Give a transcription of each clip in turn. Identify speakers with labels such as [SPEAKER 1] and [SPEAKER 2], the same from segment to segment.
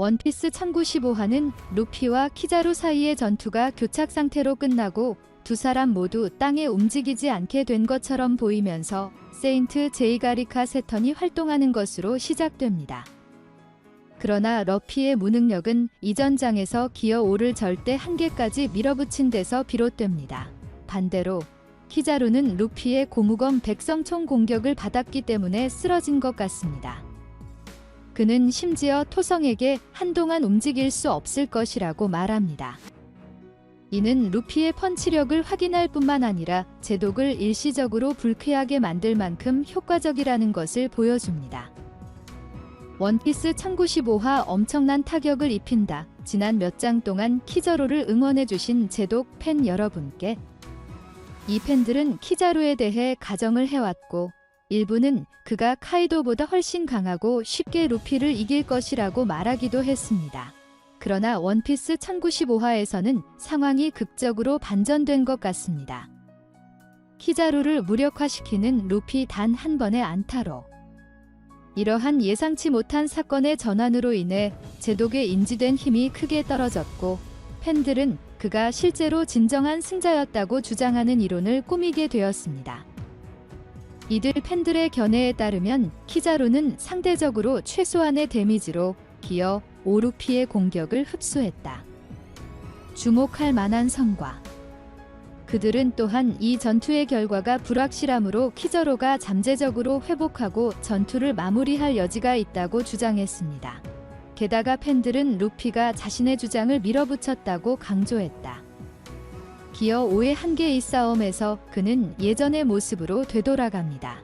[SPEAKER 1] 원피스 1095화는 루피와 키자루 사이의 전투가 교착 상태로 끝나고 두 사람 모두 땅에 움직이지 않게 된 것처럼 보이면서 세인트 제이가리카 세턴이 활동하는 것으로 시작됩니다. 그러나 러피의 무능력은 이전 장에서 기어 5를 절대 한계까지 밀어붙인 데서 비롯됩니다. 반대로 키자루는 루피의 고무검 백성총 공격을 받았기 때문에 쓰러진 것 같습니다. 그는 심지어 토성에게 한동안 움직일 수 없을 것이라고 말합니다. 이는 루피의 펀치력을 확인할 뿐만 아니라 제독을 일시적으로 불쾌하게 만들 만큼 효과적이라는 것을 보여줍니다. 원피스 1095화 엄청난 타격을 입힌다. 지난 몇 장 동안 키저로를 응원해주신 제독 팬 여러분께 이 팬들은 키자루에 대해 가정을 해왔고 일부는 그가 카이도보다 훨씬 강하고 쉽게 루피를 이길 것이라고 말하기도 했습니다. 그러나 원피스 1095화에서는 상황이 극적으로 반전된 것 같습니다. 키자루를 무력화시키는 루피 단 한 번의 안타로 이러한 예상치 못한 사건의 전환으로 인해 제독에 인지된 힘이 크게 떨어졌고 팬들은 그가 실제로 진정한 승자였다고 주장하는 이론을 꾸미게 되었습니다. 이들 팬들의 견해에 따르면 키자루는 상대적으로 최소한의 데미지로 기어 오루피의 공격을 흡수했다. 주목할 만한 성과. 그들은 또한 이 전투의 결과가 불확실하므로 키저로가 잠재적으로 회복하고 전투를 마무리할 여지가 있다고 주장했습니다. 게다가 팬들은 루피가 자신의 주장을 밀어붙였다고 강조했다. 기어 5의 한계의 싸움에서 그는 예전의 모습으로 되돌아갑니다.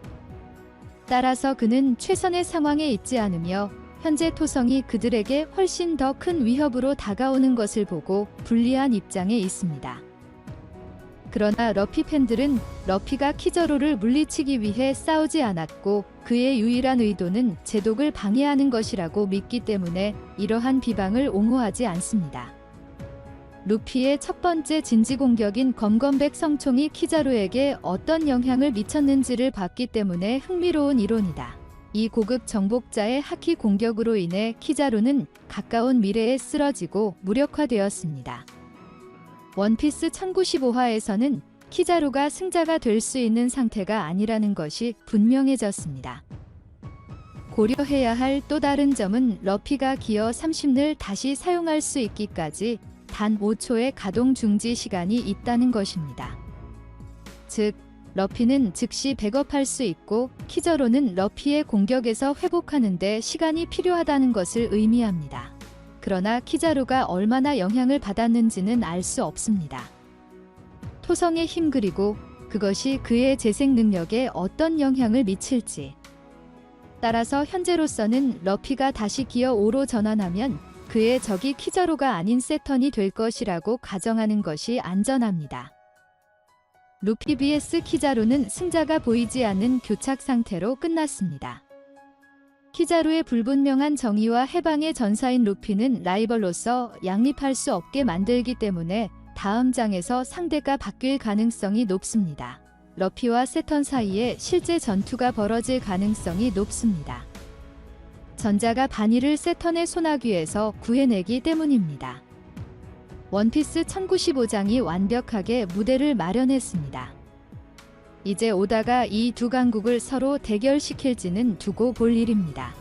[SPEAKER 1] 따라서 그는 최선의 상황에 있지 않으며 현재 토성이 그들에게 훨씬 더 큰 위협으로 다가오는 것을 보고 불리한 입장에 있습니다. 그러나 러피 팬들은 러피가 키저로를 물리치기 위해 싸우지 않았고 그의 유일한 의도는 제독을 방해하는 것이라고 믿기 때문에 이러한 비방을 옹호하지 않습니다. 루피의 첫 번째 진지 공격인 검검백 성총이 키자루에게 어떤 영향을 미쳤는지를 봤기 때문에 흥미로운 이론이다. 이 고급 정복자의 하키 공격으로 인해 키자루는 가까운 미래에 쓰러지고 무력화되었습니다. 원피스 1095화에서는 키자루가 승자가 될 수 있는 상태가 아니라는 것이 분명해졌습니다. 고려해야 할 또 다른 점은 러피가 기어 30를 다시 사용할 수 있기까지 단 5초의 가동 중지 시간이 있다는 것입니다. 즉, 러피는 즉시 백업할 수 있고 키저로는 러피의 공격에서 회복하는데 시간이 필요하다는 것을 의미합니다. 그러나 키자루가 얼마나 영향을 받았는지는 알 수 없습니다. 토성의 힘 그리고 그것이 그의 재생 능력에 어떤 영향을 미칠지. 따라서 현재로서는 러피가 다시 기어 5로 전환하면 그의 적이 키자루가 아닌 세턴이 될 것이라고 가정하는 것이 안전합니다. 루피 vs 키자루는 승자가 보이지 않는 교착 상태로 끝났습니다. 키자루의 불분명한 정의와 해방의 전사인 루피는 라이벌로서 양립할 수 없게 만들기 때문에 다음 장에서 상대가 바뀔 가능성이 높습니다. 러피와 세턴 사이에 실제 전투가 벌어질 가능성이 높습니다. 전자가 반이를 세턴의 소나귀에서 구해내기 때문입니다. 원피스 1095장이 완벽하게 무대를 마련했습니다. 이제 오다가 이 두 강국을 서로 대결시킬지는 두고 볼 일입니다.